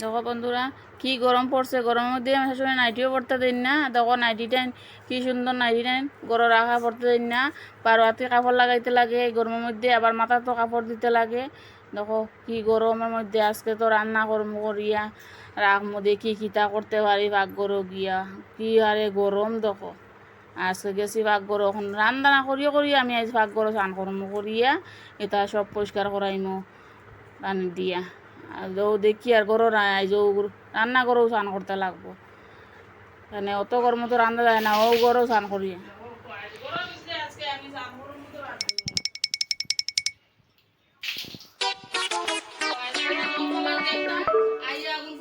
দেখো বন্ধুরা, কি গরম পড়ছে। গরমের মধ্যে আমি শাশুড়ি নাইটিও পড়তে দিন না। দেখো নাইটি টাইন কি সুন্দর নাইটি টাইন গরম রাখা পড়তে দিন না। পারোয়াতে কাপড় লাগাইতে লাগে, গরমের মধ্যে আবার মাথা তো কাপড় দিতে লাগে। দেখো কি গরমের মধ্যে আজকে তো রান্না করম করিয়া রাখমো দেখি কিতা করতে পারি ভাগ্যর গিয়া কি আরে গরম দেখো। আজকে গেছি ভাগ্যর এখন রান্না না করিয়া করিয়া আমি আজ ভাগ্যর স্নান করমো করিয়া, এটা সব পরিষ্কার করাইমো রানি দিয়া। আর ও দেখি আর গরো আইজ রান্না করেও স্নান করতে লাগবো। মানে অত গরম তো রান্না যায় না ও গরও স্নান করিয়া।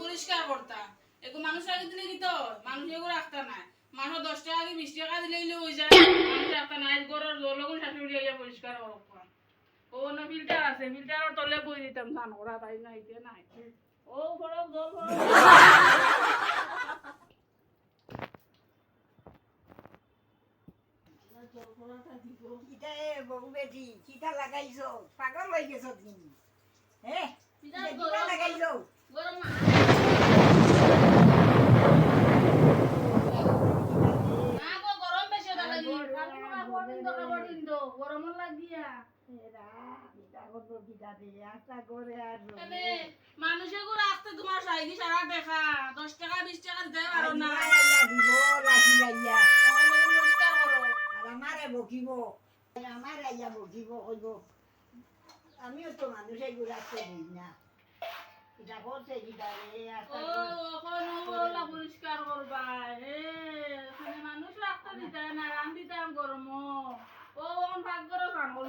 পরিষ্কার করতা এগো মানুষ আগে দিলে কি তো মানুষ এগো রাখতা না মানুষ দশ টাকা কি বিশ টাকা দিলে হয়ে যায় মানুষ রাখতা না আজ জল করে শাশুড়ি পরিষ্কার করো ও না ফিল্টার আছে ফিল্টারের তলে বই দিতাম ধান করা তাই নাই দিয়ে নাই। ও, ফরক, জল পাগল হয়ে গেছ তুমি হ্যাঁ লাগাইছো গরম না গো গরম বেশি ওটা লাগি ফালতু কাপড় দিন তো কাপড় দিন তো গরম লাগিয়া। মানুষে গো রাখতে তোমার সাইডি সারা দেখা। দশ টাকা বিশ টাকা দিতে পারো না। আইয়া দিব লাঠি লাইয়া আমার মনে পরিষ্কার করো। আর আমারে বকিব। আমার আইয়া বকিব কইব আমিও তো মানুষে ঘুরাতে দিই না। কিটা করছে রে ওগুলা পরিষ্কার করবা। এ এখানে মানুষ রাখতে দিতে না রান দিতাম গরম ও এখন ভাগ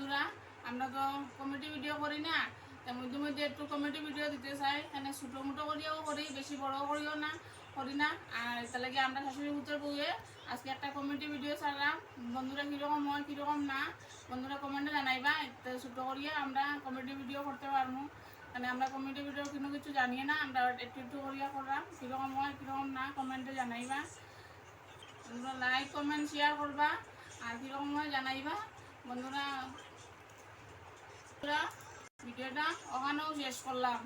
বন্ধুরা, আমরা তো কমেডি ভিডিও করি না। তার মধ্যে মধ্যে একটু কমেডি ভিডিও দিতে চাই। এখানে ছোটো মোটো করিও করি, বেশি বড় করিও না, করি না। আর তার লাগে আমরা শাশুড়ি পুত্রের বউয়ে আজকে একটা কমেডি ভিডিও ছাড়লাম। বন্ধুরা, কীরকম হয়, কীরকম না, বন্ধুরা কমেন্টে জানাইবা। ছোটো করিয়ে আমরা কমেডি ভিডিও করতে পারব মানে আমরা কমেডি ভিডিও কোনো কিছু জানিয়ে না, আমরা একটু একটু করিয়া করলাম। কীরকম হয়, কীরকম না কমেন্টে জানাইবা। বন্ধুরা লাইক কমেন্ট শেয়ার করবা। আর কীরকম হয়, জানাইবা। বন্ধুরা ভিডিওটা ওখানেও শেষ করলাম।